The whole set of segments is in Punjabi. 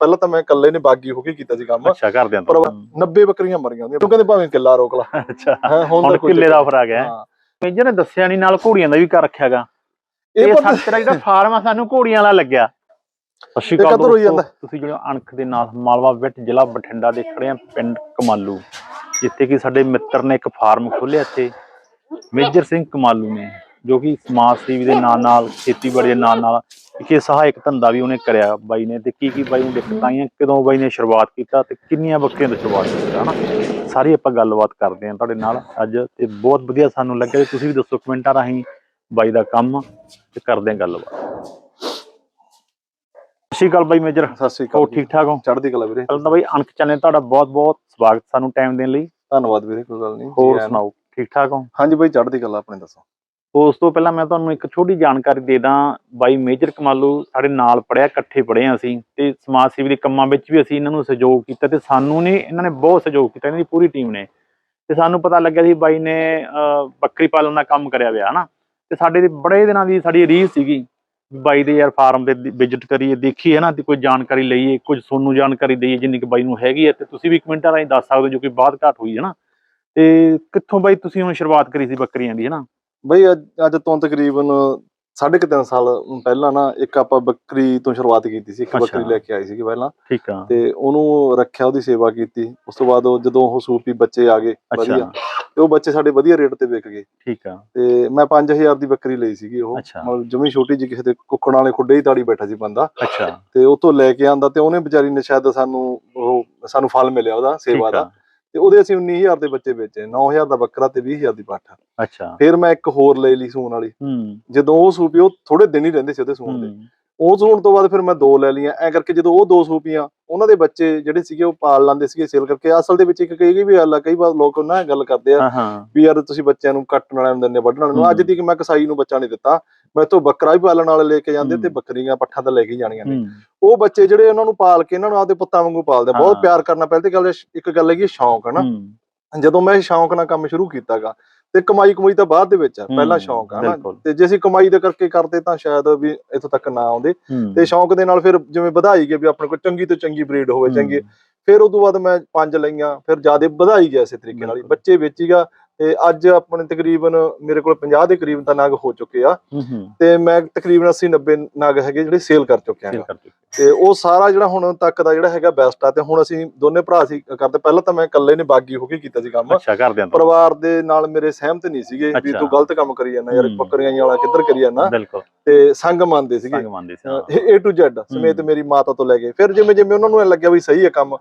ਪਹਿਲਾਂ ਤਾਂ ਮੈਂ ਇਕੱਲੇ ਨੇ ਬਾਗੀ ਹੋ ਕੇ ਕੀਤਾ ਸੀ ਕੰਮ ਅੱਛਾ ਕਰਦਿਆਂ ਪਰ ਤੋਂ 90 ਬੱਕਰੀਆਂ ਮਰੀਆਂ ਹੁੰਦੀਆਂ। ਤੂੰ ਕਹਿੰਦੇ ਭਾਵੇਂ ਕਿੱਲਾ ਰੋਕ ਲਾ। ਅੱਛਾ। ਹੈਂ, ਹੁਣ ਕਿੱਲੇ ਦਾ ਗਿਆ। ਹਾਂ। ਮੇਜਰ ਨੇ ਦੱਸਿਆ ਨਹੀਂ ਨਾਲ ਘੋੜੀਆਂ ਦਾ ਵੀ ਕਰ ਰੱਖਿਆਗਾ। ਇਹ ਸੱਚ ਜਿਹੜਾ ਫਾਰਮ ਆ ਸਾਨੂੰ ਘੋੜੀਆਂ ਵਾਲਾ ਲੱਗਿਆ। ਦੋਸਤੋ, ਜਾਂਦਾ? ਤੁਸੀਂ ਜਿਹੜੇ ਅਣਖ ਦੇ ਨਾਲ ਮਾਲਵਾ ਵਿੱਚ ਜ਼ਿਲ੍ਹਾ ਬਠਿੰਡਾ ਦੇ ਖੜੇ ਆ ਪਿੰਡ ਕਮਾਲੂ। ਜਿੱਥੇ ਕਿ ਸਾਡੇ ਮਿੱਤਰ ਨੇ ਇੱਕ ਫਾਰਮ ਖੋਲ੍ਹਿਆ ਇੱਥੇ। ਮੇਜਰ ਸਿੰਘ ਕਮਾਲੂ ਨੇ ਜੋ ਕਿ ਸਮਾਜ ਸੇਵੀ ਦੇ ਨਾਲ ਨਾਲ ਖੇਤੀਬਾੜੀ ਦੇ ਨਾਲ ਨਾਲ ਇਹ ਸਹਾਇਕ ਧੰਦਾ ਵੀ ਉਹਨੇ ਕਰਿਆ ਬਾਈ ਨੇ ਤੇ ਕੀ ਕੀ ਬਾਈ ਨੂੰ ਦਿੱਕਤਾਂ ਆਈਆਂ ਕਦੋਂ ਬਾਈ ਨੇ ਸ਼ੁਰੂਆਤ ਕੀਤਾ ਤੇ ਕਿੰਨੀਆਂ ਬੱਕਰੀਆਂ ਤੋਂ ਸ਼ੁਰੂਆਤ ਕੀਤੀ ਹਨਾ? ਸਾਰੀ ਆਪਾਂ ਗੱਲਬਾਤ ਕਰਦੇ ਹਾਂ ਤੁਹਾਡੇ ਨਾਲ ਅੱਜ ਤੇ ਬਹੁਤ ਵਧੀਆ ਸਾਨੂੰ ਲੱਗਿਆ ਤੁਸੀਂ ਵੀ ਦੱਸੋ ਕਮੈਂਟਾਂ ਰਾਹੀਂ ਬਾਈ ਦਾ ਕੰਮ ਤੇ ਕਰਦੇ ਹਾਂ ਗੱਲਬਾਤ। ਸਤਿ ਸ਼੍ਰੀ ਅਕਾਲ ਬਾਈ ਮੇਜਰ। ਸਤਿ ਸ੍ਰੀ ਅਕਾਲ ਠੀਕ ਠਾਕ ਹੋ? ਚੜ੍ਹਦੀ ਕਲਾ ਵੀਰੇ। ਪਹਿਲਾਂ ਤਾਂ ਬਾਈ ਅਣਖ ਚੈਨਲ ਤੁਹਾਡਾ ਬਹੁਤ ਬਹੁਤ ਸਵਾਗਤ ਸਾਨੂੰ ਟਾਈਮ ਦੇਣ ਲਈ। ਧੰਨਵਾਦ ਵੀਰੇ ਕੋਈ ਗੱਲ ਨਹੀਂ। ਹੋਰ। ਸੁਣਾਓ ਠੀਕ ਠਾਕ ਹੋ? ਹਾਂਜੀ ਬਾਈ ਚੜ੍ਹਦੀ ਕਲਾ ਆਪਣੇ ਦੱਸੋ। ਉਸ ਤੋਂ ਪਹਿਲਾਂ ਮੈਂ ਤੁਹਾਨੂੰ ਇੱਕ ਛੋਟੀ ਜਾਣਕਾਰੀ ਦੇ ਦਾਂ, ਬਾਈ ਮੇਜਰ ਕਮਾਲੂ ਸਾਡੇ ਨਾਲ ਪੜਿਆ ਇਕੱਠੇ ਪੜ੍ਹੇ ਹਾਂ ਅਸੀਂ ਤੇ ਸਮਾਜ ਸੇਵੀ ਦੇ ਕੰਮਾਂ ਵਿੱਚ ਵੀ ਅਸੀਂ ਇਹਨਾਂ ਨੂੰ ਸਹਿਯੋਗ ਕੀਤਾ ਤੇ ਸਾਨੂੰ ਨੇ ਇਹਨਾਂ ਨੇ ਬਹੁਤ ਸਹਿਯੋਗ ਕੀਤਾ, ਇਹਨਾਂ ਦੀ ਪੂਰੀ ਟੀਮ ਨੇ। ਤੇ ਸਾਨੂੰ ਪਤਾ ਲੱਗਿਆ ਸੀ ਬਾਈ ਨੇ ਬੱਕਰੀ ਪਾਲਣ ਦਾ ਕੰਮ ਕਰਿਆ ਹੋਇਆ, ਹਨਾ? ਤੇ ਸਾਡੇ ਦੇ ਬੜੇ ਦਿਨਾਂ ਦੀ ਸਾਡੀ ਰੀਸ ਸੀਗੀ ਬਾਈ ਦੇ ਯਾਰ ਫਾਰਮ ਤੇ ਵਿਜ਼ਿਟ ਕਰੀਏ, ਦੇਖੀਏ ਨਾ ਤੇ ਕੋਈ ਜਾਣਕਾਰੀ ਲਈਏ, ਕੁਝ ਤੁਹਾਨੂੰ ਜਾਣਕਾਰੀ ਦਈਏ, ਜਿੰਨੀ ਕਿ ਬਾਈ ਨੂੰ ਹੈਗੀ ਹੈ ਤੇ ਤੁਸੀਂ ਵੀ ਕਮੈਂਟਾਂ ਰਾਹੀਂ ਦੱਸ ਸਕਦੇ ਹੋ ਜੋ ਕਿ ਬਾਤ ਘਾਟ ਹੋਈ ਹੈ ਨਾ ਤੇ ਕਿੱਥੋਂ ਬਾਈ ਤੁਸੀਂ ਹੁਣ ਸ਼ੁਰੂਆਤ ਕਰੀ ਸੀ ਬੱਕਰੀਆਂ ਦੀ ਹੈ ਨਾ ਬਈ ਅੱਜ ਅੱਜ ਤੋਂ ਤਕਰੀਬਨ ਸਾਢੇ ਕੁ ਤਿੰਨ ਸਾਲ ਪਹਿਲਾਂ ਨਾ ਇੱਕ ਆਪਾਂ ਬੱਕਰੀ ਤੋਂ ਸ਼ੁਰੂਆਤ ਕੀਤੀ ਸੀ ਇੱਕ। ਬੱਕਰੀ ਲੈ ਕੇ ਆਈ ਸੀਗੀ ਪਹਿਲਾਂ। ਠੀਕ ਆ। ਤੇ ਉਹਨੂੰ ਰੱਖਿਆ ਉਹਦੀ ਸੇਵਾ ਕੀਤੀ। ਉਸ ਤੋਂ ਬਾਅਦ ਜਦੋਂ ਉਹ ਸੂਪੀ ਬੱਚੇ ਆ ਗਏ ਵਧੀਆ ਤੇ ਉਹ ਬੱਚੇ ਸਾਡੇ ਵਧੀਆ ਰੇਟ ਤੇ ਵਿਕ ਗਏ। ਠੀਕ ਆ। ਤੇ ਮੈਂ 5000 ਦੀ ਬੱਕਰੀ ਲਈ ਸੀਗੀ ਉਹ। ਮਤਲਬ ਜਮੀ ਛੋਟੀ ਜਿਹੀ ਕਿਸੇ ਦੇ ਕੁੱਕੜਾਂ ਵਾਲੇ ਖੁੱਡੇ ਹੀ ਤਾੜੀ ਬੈਠਾ ਸੀ ਬੰਦਾ। ਅੱਛਾ। ਤੇ ਉਹ ਤੋਂ ਲੈ ਕੇ ਆਂਦਾ ਤੇ ਉਹਨੇ ਵਿਚਾਰੀ ਨੇ ਸ਼ਾਇਦ ਸਾਨੂੰ ਉਹ ਸਾਨੂੰ ਫਲ ਮਿਲਿਆ ਉਹਦਾ ਸੇਵਾ ਦਾ। ਤੇ ਉਹਦੇ ਅਸੀਂ 19000 ਦੇ ਬੱਚੇ ਵੇਚੇ 9000 ਦਾ ਬੱਕਰਾ ਤੇ 20000 ਦੀ ਪੱਠ ਅੱਛਾ। ਫਿਰ ਮੈਂ ਇੱਕ ਹੋਰ ਲੈ ਲਈ ਸੂਣ ਵਾਲੀ। ਹੂੰ। ਜਦੋਂ ਉਹ ਸੂਪੀ ਉਹ ਥੋੜੇ ਦਿਨ ਹੀ ਰਹਿੰਦੇ ਸੀ ਉਹਦੇ ਸੂਣ ਦੇ। ਉਹ ਸੂਣ ਤੋਂ ਬਾਅਦ ਫਿਰ ਮੈਂ ਦੋ ਲੈ ਲਈਆਂ। ਐ ਕਰਕੇ ਜਦੋਂ ਉਹ ਦੋ ਸੂਪੀਆਂ ਉਹਨਾਂ ਦੇ ਬੱਚੇ ਜਿਹੜੇ ਸੀਗੇ ਉਹ ਪਾਲ ਲਾਂਦੇ ਸੀਗੇ ਸੇਲ ਕਰਕੇ। ਅਸਲ ਦੇ ਵਿੱਚ ਇੱਕ ਕਈ ਵੀ ਗੱਲ ਆ ਕਈ ਵਾਰ ਲੋਕ ਨਾ ਇਹ ਗੱਲ ਕਰਦੇ ਆ ਵੀ ਯਾਰ ਤੁਸੀਂ ਬੱਚਿਆਂ ਨੂੰ ਕੱਟਣ ਵਾਲਿਆਂ ਨੂੰ ਦਿੰਦੇ ਵੱਢਣ ਵਾਲਿਆਂ ਨੂੰ। ਅੱਜ। ਤੱਕ ਮੈਂ ਕਸਾਈ ਨੂੰ ਬੱਚਾ ਨਹੀਂ ਦਿੱਤਾ। ਮੈਂ ਤੋਂ ਬੱਕਰਾ ਵੀ ਪਾਲਣ ਵਾਲੇ ਲੈ ਕੇ ਜਾਂਦੇ ਤੇ। ਬੱਕਰੀਆਂ ਪੱਠਾਂ ਤਾਂ ਲੈ ਕੇ ਜਾਣੀਆਂ ਨੇ। ਉਹ ਬੱਚੇ ਜਿਹੜੇ ਉਹਨਾਂ ਨੂੰ ਪਾਲ ਕੇ ਇਹਨਾਂ ਨੂੰ ਆਪਦੇ ਪੁੱਤਾਂ ਵਾਂਗੂ ਪਾਲਦੇ। ਬਹੁਤ। ਪਿਆਰ ਕਰਨਾ। ਪਹਿਲੇ ਤੇ ਗੱਲ ਇੱਕ ਗੱਲ ਹੈਗੀ ਸ਼ੌਂਕ ਹੂੰ। ਜਦੋਂ ਮੈਂ ਸ਼ੌਂਕ ਨਾਲ ਕੰਮ ਸ਼ੁਰੂ ਕੀਤਾਗਾ ਤੇ ਕਮਾਈ ਕਮਾਈ ਤਾਂ ਬਾਅਦ ਦੇ ਵਿੱਚ ਆ ਪਹਿਲਾਂ ਸ਼ੌਂਕ ਆ ਨਾ। ਤੇ ਜੇ ਅਸੀਂ ਕਮਾਈ ਦੇ ਕਰਕੇ ਕਰਦੇ ਤਾਂ ਸ਼ਾਇਦ ਵੀ ਇੱਥੋਂ ਤੱਕ ਨਾ ਆਉਂਦੇ। ਤੇ ਸ਼ੌਂਕ ਦੇ ਨਾਲ ਫਿਰ ਜਿਵੇਂ ਵਧਾਈ ਗਏ ਵੀ ਆਪਣੇ ਕੋਲ ਚੰਗੀ ਤੋਂ ਚੰਗੀ ਬਰੀਡ ਹੋਵੇ ਚੰਗੀ। ਫਿਰ ਉਦੋਂ ਬਾਅਦ ਮੈਂ ਪੰਜ ਲਈਆਂ ਫਿਰ ਜਿਆਦੇ ਵਧਾਈ ਗਿਆ ਇਸੇ ਤਰੀਕੇ ਨਾਲ। ਬੱਚੇ ਵੇਚੀਗਾ ਤੇ ਅੱਜ ਆਪਣੇ ਤਕਰੀਬਨ ਮੇਰੇ ਕੋਲ 50 ਦੇ ਕਰੀਬ ਤਾਂ ਨਗ ਹੋ ਚੁੱਕੇ ਆ। ਤੇ ਮੈਂ ਤਕਰੀਬਨ 80 90 ਨਗ ਹੈਗੇ ਜਿਹੜੇ ਸੇਲ ਕਰ ਚੁੱਕਿਆ ਹਾਂ ਤੇ ਉਹ ਸਾਰਾ ਜਿਹੜਾ ਹੁਣ ਤੱਕ ਦਾ ਜਿਹੜਾ ਹੈਗਾ ਬੈਸਟ ਆ ਤੇ ਹੁਣ ਅਸੀਂ ਦੋਨੇ ਭਰਾ ਸੀ ਕਰਦੇ ਪਹਿਲਾਂ ਤਾਂ ਮੈਂ ਇਕੱਲੇ ਨੇ ਬਾਗੀ ਹੋ ਕੇ ਕੀਤਾ ਸੀ ਕੰਮ। ਅੱਛਾ ਪਰਿਵਾਰ ਦੇ ਨਾਲ ਮੇਰੇ ਸਹਿਮਤ ਨਹੀਂ ਸੀਗੇ ਵੀ। ਤੂੰ ਗਲਤ ਕੰਮ ਕਰੀ ਜਾਂਦਾ ਯਾਰ। ਬੱਕਰੀਆਂ ਵਾਲਾ ਕਿੱਧਰ ਕਰੀ ਜਾਂਦਾ। ਬਿਲਕੁਲ। ਤੇ ਸੰਗ ਮੰਨਦੇ ਸੀਗੇ। ਸੰਗ ਮੰਨਦੇ ਸੀ ਹਾਂ। A to Z ਸਮੇਤ। ਮੇਰੀ ਮਾਤਾ ਤੋਂ ਲੈ ਕੇ ਫਿਰ ਜਿਵੇਂ ਜਿਵੇਂ ਉਹਨਾਂ ਨੂੰ ਲੱਗਿਆ ਵੀ ਸਹੀ ਹੈ ਕੰਮ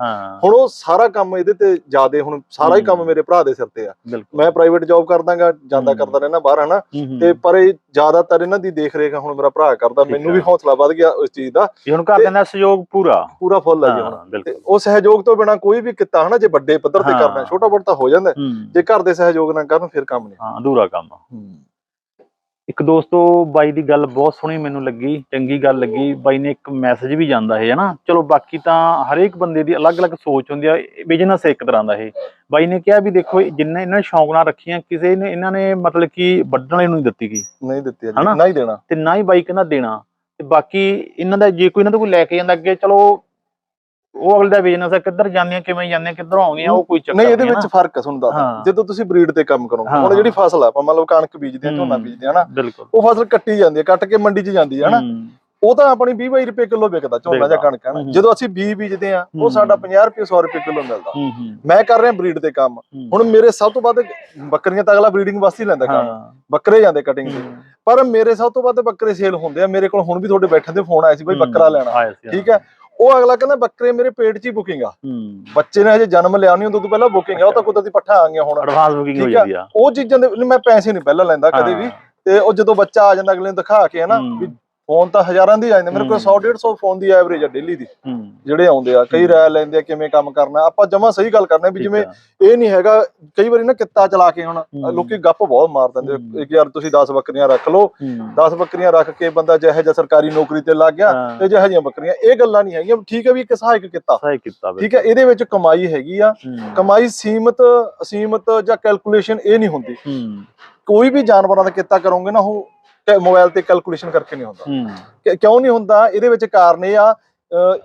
ਹੁਣ ਉਹ ਸਾਰਾ ਕੰਮ ਇਹਦੇ ਤੇ ਜਿਆਦੇ ਹੁਣ ਸਾਰਾ ਹੀ ਕੰਮ। ਮੇਰੇ ਭਰਾ ਦੇ ਸਿਰ ਤੇ ਆ। ਬਿਲਕੁਲ। ਮੈਂ ਪ੍ਰਾਈਵੇਟ ਜੌਬ ਕਰਦਾਗਾ ਜਾਂਦਾ। ਕਰਦਾ ਰਹਿਣਾ ਬਾਹਰ ਹਨਾ। ਤੇ ਪਰ ਇਹ ਜ਼ਿਆਦਾਤਰ ਇਹਨਾਂ ਦੀ ਦੇਖ ਰੇਖ ਹੁਣ ਮੇਰਾ ਭਰਾ ਕਰਦਾ ਮੈਨੂੰ ਆ। ਵੀ ਹੌਸਲਾ ਵੱਧ ਗਿਆ ਉਸ ਚੀਜ਼ ਦਾ। ਹੁਣ ਘਰਦਿਆਂ ਦਾ ਸਹਿਯੋਗ ਪੂਰਾ। ਪੂਰਾ ਫੁੱਲ ਹੈ ਜੀ ਹੁਣ। ਉਹ ਸਹਿਯੋਗ ਤੋਂ ਬਿਨਾ ਕੋਈ ਵੀ ਕਿੱਤਾ ਹਨਾ ਜੇ ਵੱਡੇ ਪੱਧਰ ਤੇ। ਕਰਨਾ ਛੋਟਾ ਮੋਟਾ ਤਾਂ ਹੋ ਜਾਂਦਾ। ਜੇ ਘਰ ਦੇ ਸਹਿਯੋਗ ਨਾਲ ਕਰਨ ਫਿਰ ਕੰਮ ਨਹੀਂ। ਹਾਂ ਅਧੂਰਾ ਕੰਮ ਇੱਕ ਦੋਸਤੋ ਬਾਈ ਦੀ ਗੱਲ ਬਹੁਤ ਸੋਹਣੀ ਮੈਨੂੰ ਲੱਗੀ ਚੰਗੀ ਗੱਲ ਲੱਗੀ। ਬਾਈ ਨੇ ਇੱਕ ਮੈਸੇਜ ਵੀ ਜਾਂਦਾ ਹੈ ਹਨਾ? ਚਲੋ ਬਾਕੀ ਤਾਂ ਹਰੇਕ ਬੰਦੇ ਦੀ ਅਲੱਗ-ਅਲੱਗ ਸੋਚ ਹੁੰਦੀ ਆ ਬਿਜ਼ਨਸ ਇੱਕ ਤਰ੍ਹਾਂ ਦਾ ਇਹ। ਬਾਈ ਨੇ ਕਿਹਾ ਵੀ ਦੇਖੋ ਜਿੰਨੇ ਇਹਨਾਂ ਨੇ ਸ਼ੌਂਕ ਨਾਲ ਰੱਖੀਆਂ ਕਿਸੇ ਨੇ ਇਹਨਾਂ ਨੇ ਮਤਲਬ ਕਿ ਵੱਢਣ ਵਾਲੇ ਨੂੰ ਨਹੀਂ ਦਿੱਤੀ ਗਈ ਨਹੀਂ ਦਿੱਤੀ? ਜੀ ਨਾ ਹੀ ਦੇਣਾ। ਤੇ ਨਾ ਹੀ ਬਾਈ ਕਹਿੰਦਾ ਦੇਣਾ। ਤੇ ਬਾਕੀ ਇਹਨਾਂ ਦਾ ਜੇ ਕੋਈ ਇਹਨਾਂ ਤੋਂ ਕੋਈ ਲੈ ਕੇ ਜਾਂਦਾ ਅੱਗੇ ਚਲੋ ਉਹ ਅਗਲੇ ਦਾ ਬਿਜ਼ਨਸ ਹੈ ਕਿੱਧਰ ਜਾਂਦੀਆਂ ਕਿਵੇਂ ਜਾਂਦੀਆਂ ਕਿੱਧਰੋਂ ਆਉਂਦੀਆਂ ਉਹ ਕੋਈ ਚੱਕਰ ਨਹੀਂ ਇਹਦੇ ਵਿੱਚ ਫ਼ਰਕ ਹੈ ਤੁਹਾਨੂੰ ਦੱਸਦਾ। ਜਦੋਂ ਤੁਸੀਂ ਬਰੀਡ ਤੇ ਕੰਮ ਕਰੋਗੇ ਹੁਣ ਜਿਹੜੀ। ਫਸਲ ਆ ਆਪਾਂ ਮੰਨ ਲਓ ਕਣਕ ਬੀਜਦੇ ਆ ਝੋਨਾ। ਬੀਜਦੇ ਆ ਨਾ ਬਿਲਕੁਲ ਉਹ ਫਸਲ ਕੱਟੀ ਜਾਂਦੀ ਹੈ ਕੱਟ ਕੇ ਮੰਡੀ 'ਚ ਜਾਂਦੀ ਹੈ ਨਾ ਹੂੰ, ਉਹ ਤਾਂ ਆਪਣੀ 20 22 ਰੁਪਏ ਕਿਲੋ ਵਿਕਦਾ ਝੋਨਾ ਜਾਂ। ਕਣਕ ਹੈ। ਜਦੋਂ ਅਸੀਂ ਬੀ ਬੀਜਦੇ ਆ ਉਹ। ਸਾਡਾ 50 ਰੁਪਏ 100 ਰੁਪਏ ਕਿਲੋ ਮਿਲਦਾ ਮੈਂ ਕਰ ਰਿਹਾ ਬਰੀਡ ਤੇ ਕੰਮ। ਹੁਣ ਮੇਰੇ ਸਭ ਤੋਂ ਵੱਧ ਬੱਕਰੀਆਂ ਤਾਂ ਅਗਲਾ ਬਰੀਡਿੰਗ ਵਾਸਤੇ ਲੈਂਦਾ ਕੰਮ ਬੱਕਰੇ ਜਾਂਦੇ ਕਟਿੰਗ ਤੇ। ਪਰ ਮੇਰੇ ਸਭ ਤੋਂ ਵੱਧ ਬੱਕਰੇ ਸੇਲ ਹੁੰਦੇ ਆ ਮੇਰੇ ਕੋਲ ਹੁਣ ਵੀ ਤੁਹਾਡੇ ਬੈਠੇ ਦੇ ਫੋਨ ਆਏ ਸੀ ਬਈ ਬੱਕਰਾ ਲੈਣਾ ਠੀਕ ਹੈ ਉਹ ਅਗਲਾ ਕਹਿੰਦਾ ਬੱਕਰੇ ਮੇਰੇ ਪੇਟ 'ਚ ਹੀ ਬੁਕਿੰਗ ਆ। ਬੱਚੇ ਨੇ ਹਜੇ ਜਨਮ ਲਿਆ ਨਹੀਂ ਹੁੰਦਾ ਤੋਂ ਪਹਿਲਾਂ ਬੁਕਿੰਗ ਆ ਉਹ ਤਾਂ ਕੁਦਰਤੀ ਪੱਠਾ ਆ ਗਿਆ ਹੁਣ। ਐਡਵਾਂਸ ਬੁਕਿੰਗ ਹੋ। ਜਾਂਦੀ ਆ। ਉਹ ਚੀਜ਼ਾਂ ਦੇ ਮੈਂ ਪੈਸੇ ਨਹੀਂ ਪਹਿਲਾਂ ਲੈਂਦਾ ਕਦੇ ਵੀ। ਤੇ ਉਹ ਜਦੋਂ ਬੱਚਾ ਆ ਜਾਂਦਾ ਅਗਲੇ ਨੂੰ ਦਿਖਾ ਕੇ ਹਨਾ। ਵੀ ਫੋਨ ਤਾਂ ਹਜ਼ਾਰਾਂ ਦੀ ਆ ਜਾਂਦੇ ਮੇਰੇ ਕੋਲ 100 150 ਫੋਨ ਦੀ ਐਵਰੇਜ ਆ ਡੇਲੀ ਦੀ। ਜਿਹੜੇ ਆਉਂਦੇ ਆ ਕਈ ਰਾਇ ਲੈਂਦੇ ਆ ਕਿਵੇਂ ਕੰਮ ਕਰਨਾ ਆਪਾਂ ਜਮਾ ਸਹੀ ਗੱਲ ਕਰਨਾ ਵੀ ਜਿਵੇਂ ਇਹ ਨਹੀਂ ਹੈਗਾ ਕਈ ਵਾਰੀ ਨਾ ਕਿੱਤਾ ਚਲਾ ਕੇ ਹੁਣ। ਲੋਕੀ ਗੱਪ ਬਹੁਤ ਮਾਰ ਦਿੰਦੇ। ਇੱਕ ਯਾਰ ਤੁਸੀਂ 10 ਬੱਕਰੀਆਂ ਰੱਖ ਲਓ ਹੂੰ। 10 ਬੱਕਰੀਆਂ ਰੱਖ ਕੇ ਬੰਦਾ ਜਿਹੋ ਜਿਹਾ ਸਰਕਾਰੀ ਨੌਕਰੀ ਤੇ ਲੱਗ ਗਿਆ। ਤੇ ਜਿਹੋ ਜਿਹੀਆਂ ਬੱਕਰੀਆਂ ਇਹ ਗੱਲਾਂ ਨਹੀਂ ਹੈਗੀਆਂ ਠੀਕ ਹੈ ਵੀ ਇੱਕ ਸਹਾਇਕ ਕਿੱਤਾ। ਸਹੀ ਕੀਤਾ ਠੀਕ ਹੈ ਇਹਦੇ ਵਿੱਚ ਕਮਾਈ ਹੈਗੀ ਆ ਕਮਾਈ ਸੀਮਤ ਅਸੀਮਤ ਜਾਂ ਕੈਲਕੂਲੇਸ਼ਨ ਇਹ ਨਹੀਂ ਹੁੰਦੀ। ਕੋਈ ਵੀ ਜਾਨਵਰਾਂ ਦਾ ਕਿੱਤਾ ਕਰੋਗੇ ਨਾ ਉਹ ਮੋਬਾਈਲ ਤੇ ਕੈਲਕੂਲੇਸ਼ਨ ਕਰਕੇ ਨਹੀਂ ਹੁੰਦਾ। ਕਿਉਂ ਨਹੀਂ ਹੁੰਦਾ? ਇਹਦੇ ਵਿੱਚ ਕਾਰਨ ਇਹ ਆ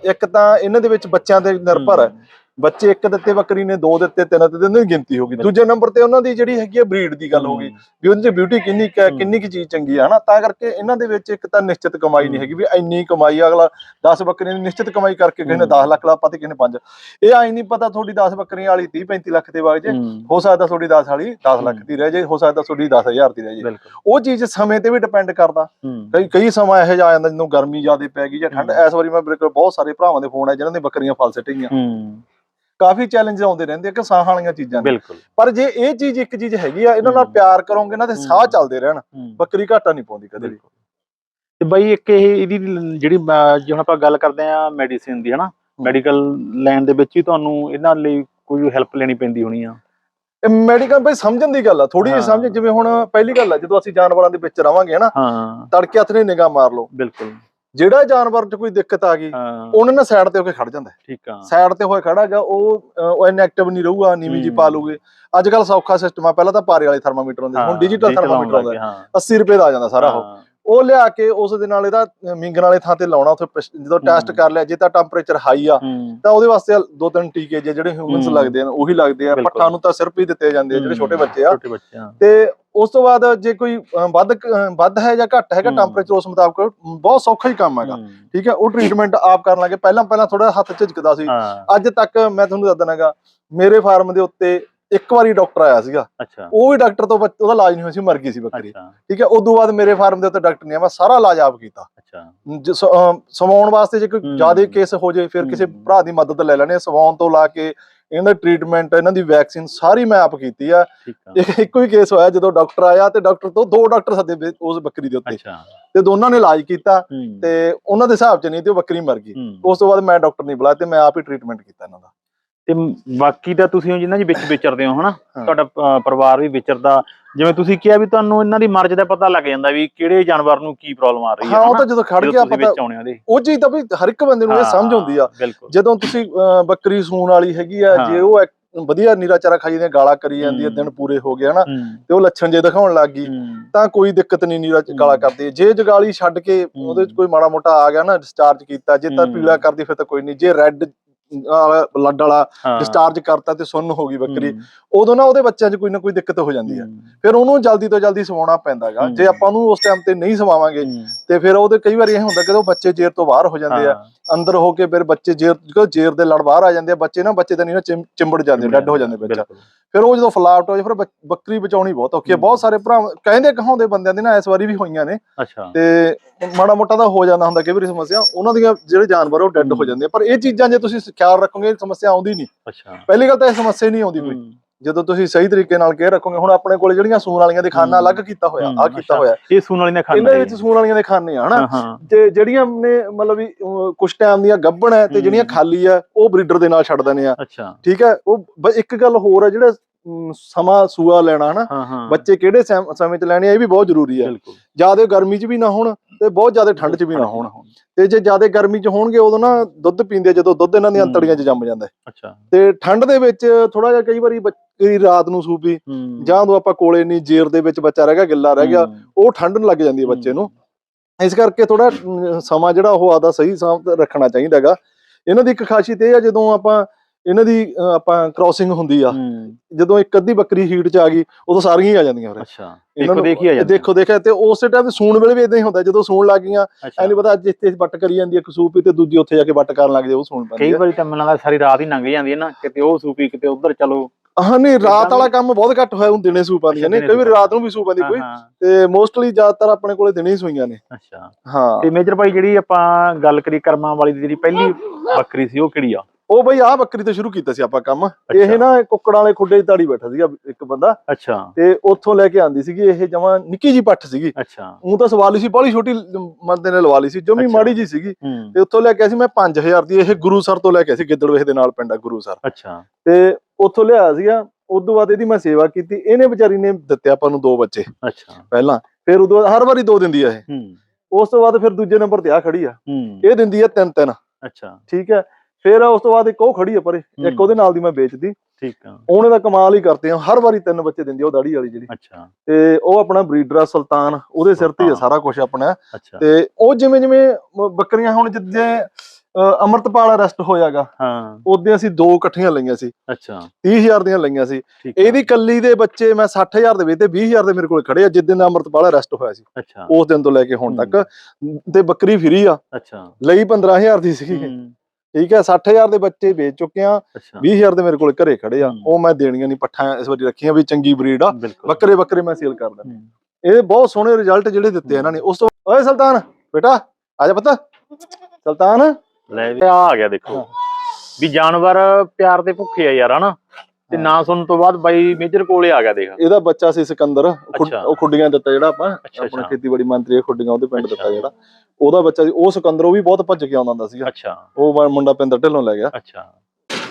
ਇੱਕ ਤਾਂ ਇਹਨਾਂ ਦੇ ਵਿੱਚ ਬੱਚਿਆਂ ਤੇ ਨਿਰਭਰ ਹੈ। ਬੱਚੇ ਇੱਕ ਦਿੱਤੇ ਬੱਕਰੀ ਨੇ ਦੋ ਦਿੱਤੇ ਤਿੰਨ ਦਿੱਤੇ ਇਹਨਾਂ ਦੀ ਗਿਣਤੀ ਹੋ ਗਈ। ਬਿਲਕੁਲ। ਦੂਜੇ ਨੰਬਰ ਤੇ ਉਹਨਾਂ ਦੀ ਜਿਹੜੀ ਹੈਗੀ ਹੈ ਬਰੀਡ ਦੀ ਗੱਲ ਹੋ ਗਈ ਵੀ ਉਹਦੀ ਬਿਊਟੀ ਕਿੰਨੀ। ਕਿੰਨੀ ਕੀ ਚੀਜ਼ ਚੰਗੀ ਹੈ ਹਨਾ? ਤਾਂ ਕਰਕੇ ਇਹਨਾਂ ਦੇ ਵਿੱਚ ਇੱਕ ਤਾਂ ਨਿਸ਼ਚਿਤ ਕਮਾਈ ਨਹੀਂ। ਹੈਗੀ ਵੀ ਇੰਨੀ ਕਮਾਈ ਆ, ਅਗਲਾ 10 ਬੱਕਰੀਆਂ ਦੀ ਨਿਸ਼ਚਿਤ ਕਮਾਈ ਕਰਕੇ ਕਿਸੇ ਨੇ ਹੂੰ। 10 ਲੱਖ ਲਾਪਾ ਤੇ ਕਿਸੇ ਨੇ 5 ਇਹ ਆਈ ਨਹੀਂ ਪਤਾ ਤੁਹਾਡੀ 10 ਬੱਕਰੀਆਂ ਵਾਲੀ 30 35 ਲੱਖ ਤੇ ਵਗ ਜੇ ਹੋ। ਸਕਦਾ ਤੁਹਾਡੀ 10 ਵਾਲੀ 10 ਲੱਖ ਦੀ ਰਹਿ ਜੇ ਹੋ ਸਕਦਾ ਤੁਹਾਡੀ 10000 ਦੀ ਰਹਿ ਜੇ। ਬਿਲਕੁਲ। ਉਹ ਚੀਜ਼ ਸਮੇਂ ਤੇ ਵੀ ਡਿਪੈਂਡ ਕਰਦਾ। ਕਈ ਕਈ ਸਮਾਂ ਇਹੋ ਜਿਹਾ ਆ ਜਾਂਦਾ ਜਦੋਂ ਗਰਮੀ ਜ਼ਿਆਦਾ ਪੈ ਗਈ ਜਾਂ ਠੰਡ। ਇਸ ਵਾਰੀ ਮੈਂ ਮੇਰੇ ਕੋਲ ਬਹੁਤ ਸਾਰੇ ਭਰਾਵਾਂ ਦੇ ਫੋਨ ਆਏ ਜਿਨ੍ਹਾਂ ਦੇ ਬੱਕਰੀਆਂ ਫਲ ਸਿੱਟੀਆਂ ਹੂੰ। ਕਾਫੀ ਚੈਲੰਜ ਆਉਂਦੇ ਰਹਿੰਦੇ ਆ ਕਿ ਸਾਹ ਵਾਲੀਆਂ ਚੀਜ਼ਾਂ ਬਿਲਕੁਲ। ਪਰ ਜੇ ਇਹ ਚੀਜ਼ ਇੱਕ ਚੀਜ਼ ਹੈਗੀ ਆ ਇਹਨਾਂ ਨਾਲ ਹੂੰ। ਪਿਆਰ ਕਰੋਗੇ ਇਹਨਾਂ ਦੇ ਸਾਹ ਹੂੰ। ਚੱਲਦੇ ਰਹਿਣ। ਹੂੰ। ਬੱਕਰੀ ਘਾਟਾ ਨਹੀਂ ਪਾਉਂਦੀ ਕਦੇ ਵੀ। ਤੇ ਬਾਈ ਇੱਕ ਇਹ ਇਹਦੀ ਜਿਹੜੀ ਅਹ, ਜੇ ਹੁਣ ਆਪਾਂ ਗੱਲ ਕਰਦੇ ਆ ਮੈਡੀਸਿਨ ਦੀ ਹਨਾ? ਮੈਡੀਕਲ ਲੈਣ ਦੇ ਵਿੱਚ ਵੀ ਤੁਹਾਨੂੰ ਇਹਨਾਂ ਲਈ ਕੋਈ ਹੈਲਪ ਲੈਣੀ ਪੈਂਦੀ ਹੋਣੀ ਆ? ਇਹ ਮੈਡੀਕਲ ਬਈ ਸਮਝਣ ਦੀ ਗੱਲ ਆ ਥੋੜੀ ਜਿਹੀ ਹਾਂ। ਸਮਝ ਜਿਵੇਂ ਹੁਣ ਪਹਿਲੀ ਗੱਲ ਆ ਜਦੋਂ ਅਸੀਂ ਜਾਨਵਰਾਂ ਦੇ ਵਿੱਚ ਰਵਾਂਗੇ ਨਾ ਹਾਂ। ਤੜਕੇ ਹੱਥ ਨੇ ਨਿਗਾਹ ਮਾਰ ਲਓ। ਬਿਲਕੁਲ। ਜਿਹੜਾ ਜਾਨਵਰ 'ਚ ਕੋਈ ਦਿੱਕਤ ਆ ਗਈ ਉਹਨਾਂ ਨੇ ਸਾਈਡ ਤੇ ਹੋ ਕੇ ਖੜ ਜਾਂਦਾ ਠੀਕ ਆ। ਸਾਈਡ ਤੇ ਹੋਏ ਉਹ ਅਹ, ਉਹ ਇਨਐਕਟਿਵ ਨਹੀਂ ਰਹੂਗਾ ਨੀਵੀਂ ਜੀ। ਪਾ ਲੂਗੇ ਅੱਜ ਕੱਲ ਸੌਖਾ ਸਿਸਟਮ ਆ ਪਹਿਲਾਂ ਤਾਂ ਪਾਰੇ ਵਾਲੇ ਥਰਮਾਮੀਟਰ ਹੁੰਦੇ ਹੁਣ ਡਿਜੀਟਲ ਥਰਮਾਮੀਟਰ ਆਉਂਦਾ ਗਿਆ, ਹਾਂ। 80 ਰੁਪਏ ਦਾ ਆ ਜਾਂਦਾ ਸਾਰਾ ਉਹ। ਉਹ ਲਿਆ ਕੇ ਉਸ ਦੇ ਨਾਲ ਇਹਦਾ ਮਿੰਗਣ ਵਾਲੇ ਥਾਂ ਤੇ ਲਾਉਣਾ ਉੱਥੇ ਜਦੋਂ ਟੈਸਟ। ਕਰ ਲਿਆ ਜੇ ਤਾਂ ਟੈਂਪਰੇਚਰ ਹਾਈ ਆ ਤਾਂ ਉਹਦੇ ਵਾਸਤੇ ਦੋ ਤਿੰਨ ਟੀਕੇ ਜੇ ਜਿਹੜੇ ਹਿਊਮਨਸ। ਲੱਗਦੇ ਆ ਉਹੀ ਲੱਗਦੇ ਆ। ਪੱਠਾਂ ਨੂੰ ਤਾਂ ਸਿਰਫ ਹੀ ਦਿੱਤੇ ਜਾਂਦੇ ਆ ਜਿਹੜੇ ਛੋਟੇ ਬੱਚੇ ਆ। ਤੇ ਉਸ ਤੋਂ ਬਾਅਦ ਜੇ ਕੋਈ ਵੱਧ ਵੱਧ ਹੈ ਜਾਂ ਘੱਟ ਹੈਗਾ। ਟੈਂਪਰੇਚਰ ਉਸ ਮੁਤਾਬਕ ਬਹੁਤ ਸੌਖਾ ਹੀ ਕੰਮ ਹੈਗਾ। ਠੀਕ ਹੈ ਉਹ ਟ੍ਰੀਟਮੈਂਟ ਆਪ ਕਰਨ ਲੱਗੇ। ਪਹਿਲਾਂ ਪਹਿਲਾਂ ਥੋੜਾ ਹੱਥ ਝਿਜਕਦਾ ਸੀ। ਅੱਜ ਤੱਕ ਮੈਂ ਤੁਹਾਨੂੰ ਦੱਸ ਦਣਾਗਾ ਮੇਰੇ ਫਾਰਮ ਦੇ ਉੱਤੇ ਇੱਕ ਵਾਰੀ ਡਾਕਟਰ ਆਇਆ ਸੀਗਾ। ਅੱਛਾ। ਉਹ ਵੀ ਡਾਕਟਰ ਤੋਂ ਉਹਦਾ ਇਲਾਜ ਨਹੀਂ ਹੋਇਆ ਸੀ ਮਰ ਗਈ ਸੀ ਬੱਕਰੀ। ਠੀਕ ਹੈ ਉਦੋਂ ਬਾਅਦ ਮੇਰੇ ਫਾਰਮ ਦੇ ਉੱਤੇ ਡਾਕਟਰ ਨੇ ਮੈਂ ਸਾਰਾ ਇਲਾਜ ਆਪ ਕੀਤਾ। ਅੱਛਾ। ਜ- ਸਵਾਉਣ ਵਾਸਤੇ ਜੇ ਕੋਈ। ਜ਼ਿਆਦਾ ਕੇਸ ਹੋ ਜਾਏ ਫਿਰ ਕਿਸੇ। ਭਰਾ ਦੀ ਮਦਦ ਲੈ ਲੈਣੀ ਸਵਾਉਣ ਤੋਂ ਲਾ ਕੇ ਇਹਨਾਂ ਦਾ ਟ੍ਰੀਟਮੈਂਟ ਇਹਨਾਂ ਦੀ ਵੈਕਸੀਨ ਸਾਰੀ ਮੈਂ ਆਪ ਕੀਤੀ ਆ। ਇੱਕ ਹੀ ਕੇਸ ਹੋਇਆ ਜਦੋਂ ਡਾਕਟਰ ਆਇਆ ਤੇ ਡਾਕਟਰ ਤੋਂ ਦੋ ਡਾਕਟਰ ਸੱਦੇ ਉਸ ਬੱਕਰੀ ਦੇ ਉੱਤੇ। ਤੇ ਦੋਨਾਂ ਨੇ ਇਲਾਜ ਕੀਤਾ ਤੇ ਉਹਨਾਂ ਦੇ ਹਿਸਾਬ 'ਚ ਨਹੀਂ ਤੇ ਉਹ ਬੱਕਰੀ ਮਰ ਗਈ। ਉਸ ਤੋਂ ਬਾਅਦ ਮੈਂ ਡਾਕਟਰ ਨਹੀਂ ਬੁਲਾਇਆ ਤੇ ਮੈਂ ਆਪ ਹੀ ਟ੍ਰੀਟਮੈਂਟ ਕੀਤਾ ਇਹਨਾਂ ਦਾ। ਤੇ ਬਾਕੀ ਤਾਂ ਤੁਸੀਂ ਜਿਨ੍ਹਾਂ ਦੇ ਵਿੱਚ ਵਿਚਰਦੇ ਹੋ ਹਨਾ ਹਾਂ। ਤੁਹਾਡਾ ਪਰਿਵਾਰ ਵੀ ਵਿਚਰਦਾ ਜਿਵੇਂ ਤੁਸੀਂ ਕਿਹਾ ਵੀ ਤੁਹਾਨੂੰ ਇਹਨਾਂ ਦੀ ਮਰਜ਼ ਦਾ ਪਤਾ ਲੱਗ ਜਾਂਦਾ ਵੀ ਕਿਹੜੇ ਜਾਨਵਰ ਨੂੰ ਕੀ ਪ੍ਰੋਬਲਮ ਆ ਰਹੀ ਹੈ ਹਾਂ ਉਹ ਹਨਾ? ਤਾਂ ਜਦੋਂ ਖੜ ਜਦੋਂ ਗਿਆ ਤੁਸੀਂ ਪਤਾ ਵਿੱਚ ਆਉਣੇ ਉਹਦੇ ਉਹ ਚੀਜ਼ ਤਾਂ ਵੀ ਹਰ ਇੱਕ ਬੰਦੇ ਨੂੰ ਇਹ ਸਮਝ ਆਉਂਦੀ ਆ ਬਿਲਕੁਲ ਜਦੋਂ ਤੁਸੀਂ ਅਹ, ਬੱਕਰੀ ਸੂਣ ਵਾਲੀ ਹੈਗੀ ਆ ਹਾਂ। ਜੇ ਉਹ ਵਧੀਆ ਨੀਰਾ ਚਾਰਾ ਖਾਈ ਦੀਆਂ ਗਾਲਾਂ ਕਰੀ ਜਾਂਦੀ ਹੈ ਹੂੰ। ਦਿਨ ਪੂਰੇ ਹੋ ਗਏ ਹਨਾ ਹੂੰ ਤੇ ਉਹ ਲੱਛਣ ਜੇ ਦਿਖਾਉਣ ਲੱਗ ਗਈ ਹੂੰ ਤਾਂ ਕੋਈ ਦਿੱਕਤ ਨਹੀਂ ਨੀਰਾ ਚ ਹੂੰ। ਗਾਲਾਂ ਕਰਦੀ ਜੇ ਜਗਾਲੀ ਛੱਡ ਕੇ ਹੂੰ। ਉਹਦੇ ਚ ਕੋਈ ਮਾੜਾ ਮੋਟਾ ਆ ਗਿਆ ਨਾ ਡਿਸਚਾਰਜ ਕੀਤਾ ਜੇ ਤਾਂ ਹੂੰ। ਪੀਲਾ ਕਰਦੀ ਫਿਰ ਤਾਂ ਕੋਈ ਨਹੀਂ ਜੇ ਰੈੱਡ ਬਲੱਡ ਵਾਲਾ। ਡਿਸਚਾਰਜ ਕਰਤਾ ਤੇ ਸੁੰਨ ਹੋ ਗਈ ਬੱਕਰੀ। ਉਦੋਂ ਨਾ ਉਹਦੇ ਬੱਚਿਆਂ 'ਚ ਕੋਈ ਨਾ ਕੋਈ ਦਿੱਕਤ ਹੋ ਜਾਂਦੀ ਹੈ। ਫਿਰ ਉਹਨੂੰ ਜਲਦੀ ਤੋਂ ਜਲਦੀ ਸਵਾਉਣਾ ਪੈਂਦਾਗਾ। ਜੇ ਆਪਾਂ ਉਹਨੂੰ ਉਸ ਟਾਈਮ ਤੇ ਨਹੀਂ ਸਵਾਵਾਂਗੇ ਤੇ ਫਿਰ ਉਹਦੇ ਕਈ ਵਾਰੀ ਇਹ ਹੁੰਦਾ ਕਿ ਉਹ ਬੱਚੇ ਜੇਰ ਤੋਂ ਬਾਹਰ ਹੋ ਜਾਂਦੇ ਆ। ਅੰਦਰ ਹੋ ਕੇ ਫਿਰ ਬੱਚੇ ਜੇਰ ਜਦੋਂ ਜੇਰ ਦੇ ਲੜ ਬਾਹਰ ਆ ਜਾਂਦੇ ਆ। ਬੱਚੇ ਨਾ ਬੱਚੇ ਤਾਂ ਨਹੀਂ ਨਾ ਚਿੰਬੜ ਜਾਂਦੇ ਡੈੱਡ ਹੋ ਜਾਂਦੇ ਬੱਚਾ। ਫਿਰ ਉਹ ਜਦੋਂ ਫਲਾਵਟ ਹੋ ਜਾਏ ਫਿਰ ਬੱਕਰੀ ਬਚਾਉਣੀ ਬਹੁਤ ਔਖੀ ਹੈ। ਬਹੁਤ ਸਾਰੇ ਭਰਾ ਕਹਿੰਦੇ ਕਹਾਉਂਦੇ ਬੰਦਿਆਂ ਦੀ ਨਾ ਇਸ ਵਾਰੀ ਵੀ ਹੋਈਆਂ ਨੇ। ਅੱਛਾ। ਤੇ ਮਾੜਾ ਮੋਟਾ ਤਾਂ ਹੋ ਜਾਂਦਾ ਹੁੰਦਾ ਕਈ ਵਾਰੀ ਸਮੱਸਿਆ ਉਹਨਾਂ ਦੀਆਂ ਜਿਹੜੇ ਜਾਨਵਰ ਉਹ ਡੈੱਡ ਹੋ। ਜਾਂਦੇ ਆ। ਪਰ ਇਹ ਚੀਜ਼ਾਂ ਜੇ ਤੁਸੀਂ ਖਿਆਲ ਰੱਖੋਗੇ ਸਮੱਸਿਆ ਆਉਂਦੀ ਨਹੀਂ। ਅੱਛਾ। ਪਹਿਲੀ ਗੱਲ ਤਾਂ ਇਹ ਸਮੱਸਿਆ ਨਹੀਂ ਆਉਂਦੀ ਕੋਈ। ਜਦੋਂ ਤੁਸੀਂ ਸਹੀ ਤਰੀਕੇ ਨਾਲ ਕੇਅਰ ਰੱਖੋਗੇ ਹੁਣ ਆਪਣੇ ਕੋਲੇ ਜਿਹੜੀਆਂ ਸੂਣ ਵਾਲੀਆਂ ਦੇ ਖਾਨਾ। ਅਲੱਗ ਕੀਤਾ ਹੋਇਆ ਆ ਕੀਤਾ। ਹੋਇਆ। ਇਹ ਸੂਣ ਵਾਲੀ ਨੇ ਖਾਣਾ ਇਹਨਾਂ ਵਿੱਚ ਸੂਣ ਵਾਲੀਆਂ ਦੇ ਖਾਨੇ ਆ ਹਨਾ? ਤੇ ਜਿਹੜੀਆਂ ਨੇ ਮਤਲਬ ਵੀ ਕੁਛ ਟਾਈਮ ਦੀਆਂ ਗੱਭਣ ਹੈ ਤੇ ਜਿਹੜੀਆਂ। ਖਾਲੀ ਆ ਉਹ ਬਰੀਡਰ ਦੇ ਨਾਲ ਛੱਡ ਦਿੰਦੇ ਆ। ਠੀਕ ਹੈ ਉਹ ਇੱਕ ਗੱਲ ਹੋਰ ਹੈ ਜਿਹੜਾ ਸਮਾਂ ਸੂਆ ਲੈਣਾ ਹਨਾ। ਬੱਚੇ ਕਿਹੜੇ ਸਮ- 'ਚ ਲੈਣੇ ਇਹ ਵੀ ਬਹੁਤ ਜ਼ਰੂਰੀ ਹੈ ਜ਼ਿਆਦਾ ਗਰਮੀ 'ਚ ਵੀ ਨਾ ਹੋਣ ਤੇ ਬਹੁਤ ਜ਼ਿਆਦਾ ਠੰਡ 'ਚ ਵੀ ਨਾ ਹੋਣ। ਤੇ ਜੇ ਜ਼ਿਆਦਾ ਗਰਮੀ 'ਚ ਹੋਣਗੇ ਉਦੋਂ ਨਾ ਦੁੱਧ ਪੀਂਦੇ ਜਦੋਂ ਦੁੱਧ ਇਹਨਾਂ ਦੀਆਂ। ਅੰਤੜੀਆਂ 'ਚ ਜੰਮ ਜਾਂਦਾ। ਹੈ। ਅੱਛਾ। ਤੇ ਠੰਡ ਦੇ ਵਿੱਚ ਥੋੜਾ ਜਿਹਾ ਕਈ ਵਾਰੀ ਬੱਕਰੀ ਰਾਤ ਨੂੰ ਸੂਪੀ ਜਾਂ ਉਦੋਂ ਆਪਾਂ ਕੋਲੇ ਨਹੀਂ ਜੇਰ ਦੇ ਵਿੱਚ ਬੱਚਾ ਰਹਿ ਗਿਆ ਗਿੱਲਾ ਰਹਿ ਗਿਆ ਉਹ ਠੰਡ ਲੱਗ ਜਾਂਦੀ ਹੈ ਬੱਚੇ ਨੂੰ। ਇਸ ਕਰਕੇ ਥੋੜਾ ਸਮਾਂ ਜਿਹੜਾ ਉਹ ਆਦਾ ਸਹੀ ਸਾਂ ਤੇ ਰੱਖਣਾ ਚਾਹੀਦਾ ਹੈਗਾ। ਇਹਨਾਂ ਦੀ ਇੱਕ ਖਾਸੀਅਤ ਇਹ ਆ ਜਦੋਂ ਆਪਾਂ ਇਹਨਾਂ ਦੀ ਅਹ, ਆਪਾਂ ਕ੍ਰਾਸਿੰਗ ਹੁੰਦੀ ਆ। ਹੂੰ। ਜਦੋਂ ਇੱਕ ਅੱਧੀ ਬੱਕਰੀ ਹੀਟ 'ਚ ਆ ਗਈ ਉਦੋਂ ਸਾਰੀਆਂ ਹੀ ਆ ਜਾਂਦੀਆਂ ਫਿਰ। ਅੱਛਾ। ਇਹਨਾਂ ਦੇਖੋ ਨੂੰ ਦੇਖੀ ਆ ਜਾਂਦੀ ਦੇਖੋ ਦੇਖਿਆ ਤੇ ਉਸੇ ਟਾਈਮ ਸੂਣ ਵੇਲੇ ਵੀ ਇਦਾਂ ਹੀ ਹੁੰਦਾ ਜਦੋਂ ਸੂਣ ਲੱਗ ਗਈਆਂ ਐ ਨਹੀਂ ਪਤਾ ਜਿੱਥੇ ਵੱਟ ਕਰੀ ਜਾਂਦੀ ਹੈ ਇੱਕ ਸੂਪੀ ਤੇ ਦੂਜੀ ਉੱਥੇ ਜਾ ਕੇ ਵੱਟ ਕਰਨ ਲੱਗ ਜਾਏ ਉਹ ਸੂਣ ਪੈਂਦੀ ਕਈ ਵਾਰੀ ਤਾਂ ਮੈਨੂੰ ਲੱਗਦਾ ਸਾਰੀ ਰਾਤ ਹੀ ਲੰਘ ਜਾਂਦੀ ਹੈ ਨਾ ਕਿਤੇ ਉਹ ਸੂਪੀ ਕਿਤੇ ਉਧਰ ਚਲੋ। ਹਾਂ ਨਹੀਂ ਰਾਤ ਵਾਲਾ ਕੰਮ ਬਹੁਤ ਘੱਟ ਹੋਇਆ ਹੁਣ ਦਿਨੇ ਸੂ ਪਾਉਂਦੀਆਂ ਨੇ ਅੱਛਾ, ਕਈ ਵਾਰੀ ਰਾਤ ਨੂੰ ਵੀ ਸੂ ਪਾਉਂਦੀ ਕੋਈ ਹਾਂ, ਤੇ ਮੋਸਟਲੀ ਜ਼ਿਆਦਾਤਰ ਆਪਣੇ ਕੋਲੇ ਦਿਨੇ ਹੀ ਸੂਈਆਂ ਨੇ। ਅੱਛਾ। ਹਾਂ। ਤੇ ਮੇਜਰ ਭਾਈ ਜਿਹੜੀ ਆਪਾਂ ਗੱਲ ਕਰੀ ਕਰਮਾਂ ਵਾਲੀ ਦੀ ਜਿਹੜੀ ਪਹਿਲੀ ਬੱਕਰੀ ਸੀ ਉਹ ਕਿਹੜੀ ਆ? ਉਹ ਬਈ ਆਹ ਬੱਕਰੀ ਤੋਂ ਸ਼ੁਰੂ ਕੀਤਾ ਸੀ ਆਪਾਂ ਕੰਮ। ਇਹ। ਨਾ ਕੁੱਕੜਾਂ ਵਾਲੇ ਖੁੱਡੇ 'ਚ ਤਾੜੀ ਬੈਠਾ ਸੀਗਾ ਇੱਕ ਬੰਦਾ। ਅੱਛਾ। ਤੇ ਉੱਥੋਂ ਲੈ ਕੇ ਆਂਦੀ ਸੀਗੀ ਇਹ ਜਮਾਂ ਨਿੱਕੀ ਜੀ ਪੱਠ ਸੀਗੀ। ਅੱਛਾ। ਉਹ ਤਾਂ ਸਵਾਲੀ ਸੀ ਬੜੀ ਛੋਟੀ ਬੰਦੇ ਨੇ ਲਵਾ ਲਈ ਸੀ ਜਮੀ। ਮਾੜੀ ਜੀ ਸੀਗੀ। ਤੇ ਉੱਥੋਂ ਲੈ ਕੇ ਆਇਆ ਸੀ ਮੈਂ 5000 ਦੀ ਇਹ ਗੁਰੂਸਰ ਤੋਂ ਲੈ ਕੇ ਆਇਆ ਸੀ ਗਿੱਦੜਵੇਹ ਦੇ ਨਾਲ ਪਿੰਡ ਆ ਗੁਰੂਸਰ ਅੱਛਾ। ਤੇ ਉੱਥੋਂ ਲਿਆਇਆ ਸੀਗਾ ਉਦੋਂ ਬਾਅਦ ਇਹਦੀ ਮੈਂ ਸੇਵਾ ਕੀਤੀ ਇਹਨੇ ਵਿਚਾਰੀ ਨੇ ਦਿੱਤੇ ਆਪਾਂ ਨੂੰ ਦੋ ਬੱਚੇ। ਅੱਛਾ। ਪਹਿਲਾਂ ਫਿਰ ਉਦੋਂ ਬਾਅਦ ਹਰ ਵਾਰੀ ਦੋ ਦਿੰਦੀ ਆ ਇਹ। ਹੂੰ। ਉਸ ਤੋਂ ਬਾਅਦ ਫਿਰ ਦੂਜੇ ਨੰਬਰ ਤੇ ਆ ਖੜੀ ਆ। ਇਹ ਦਿੰਦੀ ਆ ਤਿੰਨ ਤਿੰਨ। ਅੱਛਾ। ਠੀਕ ਹੈ। ਫਿਰ ਉਸ ਤੋਂ ਬਾਅਦ ਇੱਕ ਉਹ ਖੜੀ ਆ ਪਰੇ ਇੱਕ। ਉਹਦੇ ਨਾਲ ਦੀ ਮੈਂ ਵੇਚਦੀ। ਠੀਕ ਆ। ਉਹਨੇ ਦਾ ਕਮਾਲ ਹੀ ਕਰਤੇ ਆ ਹਰ ਵਾਰੀ ਤਿੰਨ ਬੱਚੇ ਦਿੰਦੀ ਆ ਉਹ ਦਾੜੀ ਵਾਲੀ ਜਿਹੜੀ। ਅੱਛਾ। ਤੇ ਉਹ ਆਪਣਾ ਬਰੀਡਰ ਆ ਸੁਲਤਾਨ ਉਹਦੇ ਸਿਰ ਤੇ ਹੀ ਆ। ਸਾਰਾ ਕੁਝ ਆਪਣਾ। ਤੇ ਉਹ ਜਿਵੇਂ ਜਿਵੇਂ ਬੱਕਰੀਆਂ ਹੁਣ ਜਿੱਦੇ ਅੰਮ੍ਰਿਤਪਾਲ ਅਰੈਸਟ ਹੋਇਆਗਾ ਹਾਂ। ਉਹਦੇ ਅਸੀਂ ਦੋ ਇਕੱਠੀਆਂ ਲਈਆਂ ਸੀ। ਅੱਛਾ। 30000 ਦੀਆਂ ਲਈਆਂ ਸੀ। ਇਹਦੀ ਕੱਲੀ ਦੇ ਬੱਚੇ ਮੈਂ 60000 ਦੇ ਵਿੱਚ ਤੇ 20000 ਦੇ ਮੇਰੇ ਕੋਲ ਖੜੇ ਆ ਜਿੱਦਿਨ ਦਾ ਅੰਮ੍ਰਿਤਪਾਲ ਅਰੈਸਟ ਹੋਇਆ ਸੀ। ਅੱਛਾ। ਉਸ ਦਿਨ ਤੋਂ ਲੈ ਕੇ ਹੁਣ ਤੱਕ। ਤੇ ਬੱਕਰੀ ਫਰੀ ਆ। ਅੱਛਾ। ਲਈ 15000 ਦੀ ਸੀ ਠੀਕ ਹੈ 60000 ਦੇ ਬੱਚੇ ਵੇਚ ਚੁੱਕੇ ਆ ਅੱਛਾ। 20000 ਦੇ ਮੇਰੇ ਕੋਲ ਘਰੇ ਖੜੇ ਆ। ਉਹ ਮੈਂ ਦੇਣੀਆਂ ਨਹੀਂ ਪੱਠਾਂ ਇਸ ਵਾਰੀ ਰੱਖੀਆਂ ਵੀ ਚੰਗੀ ਬਰੀਡ ਆ ਬੱਕਰੇ ਬੱਕਰੇ ਮੈਂ ਸੇਲ ਕਰ ਦਿੰਦਾ ਇਹ ਬਹੁਤ ਸੋਹਣੇ ਰਿਜ਼ਲਟ ਜਿਹੜੇ ਦਿੱਤੇ ਇਹਨਾਂ ਨੇ। ਉਸ ਤੋਂ ਓਏ ਸੁਲਤਾਨ ਬੇਟਾ ਆ ਜਾ ਪਤਾ। ਸੁਲਤਾਨ। ਲੈ ਆ ਗਿਆ ਦੇਖੋ। ਵੀ ਜਾਨਵਰ ਪਿਆਰ ਦੇ ਭੁੱਖੇ ਆ ਯਾਰ ਹਨਾ? ਤੇ। ਨਾਂ ਸੁਣਨ ਤੋਂ ਬਾਅਦ ਬਾਈ ਮੇਜਰ ਕੋਲੇ ਆ ਗਿਆ ਦੇਖ ਇਹਦਾ ਬੱਚਾ ਸੀ ਸਿਕੰਦਰ। ਉਹ ਖੁੱਡੀਆਂ ਦਿੱਤਾ ਜਿਹੜਾ ਆਪਾਂ ਆਪਣਾ। ਖੇਤੀਬਾੜੀ ਮੰਤਰੀ ਖੁੱਡੀਆਂ ਉਹਦੇ ਪਿੰਡ ਦਿੱਤਾ। ਜਿਹੜਾ ਉਹਦਾ ਬੱਚਾ ਸੀ ਉਹ ਸਿਕੰਦਰ ਉਹ ਵੀ ਬਹੁਤ ਭੱਜ ਕੇ ਆਉਂਦਾ ਹੁੰਦਾ ਸੀਗਾ ਅੱਛਾ ਉਹ ਮੁੰਡਾ ਪਿੰਦਰ ਢਿੱਲੋਂ ਲੈ ਗਿਆ ਅੱਛਾ